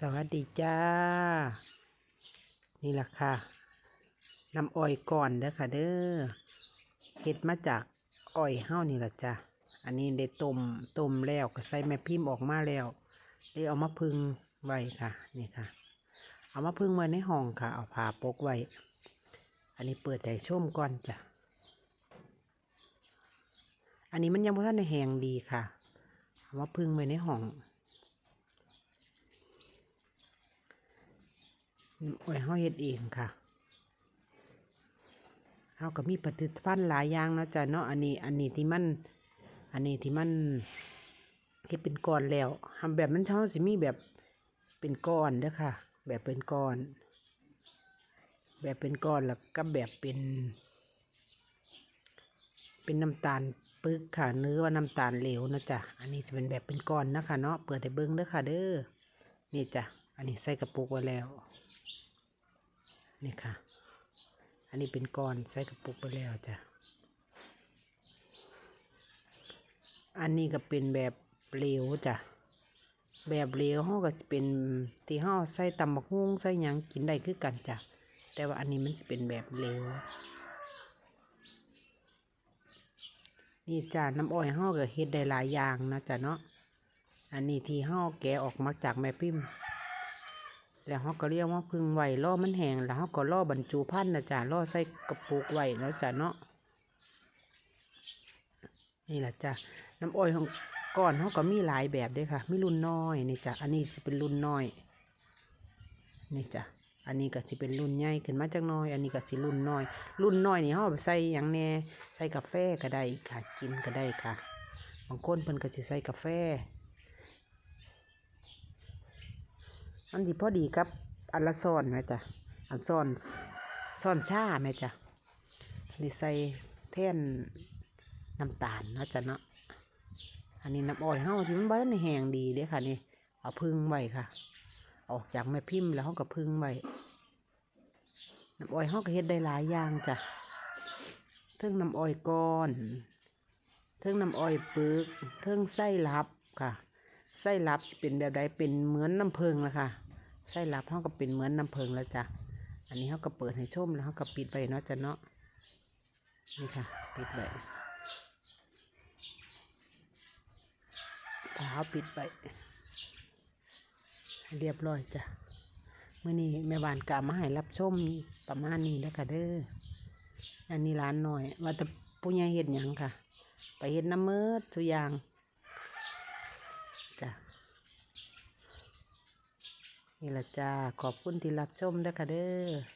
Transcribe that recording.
สวัสดีจ้า นี่แหละค่ะน้ำอ้อยก่อนเด้อค่ะเด้อเฮ็ดมาจากอ้อยเฮ้านี่แหละจ้ะอันนี้ได้ต้มต้มแล้วก็ใส่แม่พิมพ์ออกมาแล้วได้เอามาพึ่งไว้ค่ะ นี่ค่ะ เอามาพึ่งไว้ในห้องค่ะ เอาผ้าปกไว้ อันนี้เปิดให้ชมก่อนจ้ะอันนี้มันยังไม่ทันได้แหงดีค่ะ เอามาพึ่งไว้ในห้อง อ้อยเฮาเฮ็ดเองค่ะเฮาก็มีผลิตภัณฑ์หลายอย่างเนาะจ้ะเนาะอันนี้ อันนี้ที่มัน อันนี้ที่มันเฮ็ดเป็นก้อนแล้วทำแบบมันเฮาสิมีแบบเป็นก้อนเด้อค่ะ แบบเป็นก้อน แบบเป็นก้อนแล้วก็แบบเป็น เป็นน้ำตาลปึกค่ะเนื้อว่าน้ำตาลเหลวนะจ๊ะอันนี้จะเป็นแบบเป็นก้อนนะคะเนาะเปิดให้เบิ้งเด้อค่ะเด้อนี่จ้ะอันนี้ใส่กระปุกไว้แล้ว นี่ค่ะ อันนี้เป็นก้อนใส่กระปุกไปแล้วจ้ะ อันนี้ก็เป็นแบบเหลวจ้ะ แบบเหลวเขาก็เป็นที่เขาใส่ตำบักฮุ่งใส่หยังกินได้คือกันจ้ะ แต่ว่าอันนี้มันจะเป็นแบบเหลวนี่จ้ะน้ำอ้อยเขาก็เฮ็ดได้หลายอย่างนะจ้ะเนาะ อันนี้ที่เขาแกะออกมาจากแม่พิมพ์ แล้วเขาก็เรียกว่าพึ่งไหวล่อมันแห้งแล้วเขาก็ล่อบรรจุพันธุ์นะจ๊ะล่อใส่กระปุกไหวแล้วจ้ะเนาะนี่แหละจ้ะน้ำอ้อยของก่อนเขาก็มีหลายแบบด้วยค่ะ มีรุ่นน้อยนี่จ้ะอันนี้จะเป็นรุ่นน้อยนี่จ้ะอันนี้ก็สิเป็นรุ่นใหญ่ขึ้นมาจากน้อย อันนี้ก็สิรุ่นน้อย รุ่นน้อยนี่เขาเอใส่อย่างแน่ใส่กาแฟก็ได้ค่ะกินก็ได้ค่ะ บางคนเพิ่นก็สิใส่กาแฟ อันที่พอดีกับอันละซ่อนไหมจ๊ะอันซ่อนซ่อนชาไหมจ๊ะนี่ใส่แท่นน้ำตาลนะจ๊ะเนาะอันนี้น้ำอ้อยเฮาที่มันบ้านแห้งดีเด้อค่ะนี่เอาพึ่งไว้ค่ะ ออกจากแม่พิมพ์แล้วเฮาก็พึ่งไว้น้ำอ้อยเฮาก็เฮ็ดได้หลายอย่างจ้ะเทิงน้ำอ้อยก้อนเทิงน้ำอ้อยปึกเทิงไส้ลับค่ะไส้ลับเป็นแบบใดเป็นเหมือนน้ำเพิงละค่ะ ไส้ลับเขาก็เป็นเหมือนน้ำเพิงแล้วจ้ะ อันนี้เขาก็เปิดให้ชมแล้วเขาก็ปิดไปเนาะจ้ะเนาะ นี่ค่ะ ปิดไว้พาเขาปิดไปเรียบร้อยจ้ะเมื่อนี้แม่บ้านกามาให้รับชมประมาณนี้แล้วค่ะเด้อ อันนี้ร้านหน่อย ว่าแต่ผู้ใหญ่เห็ดหยังค่ะ ไปเห็ดน้ำเมืดทุกอย่าง จ้ะ นี่ละจ้า ขอบคุณที่รับชมด้วยค่ะเด้อ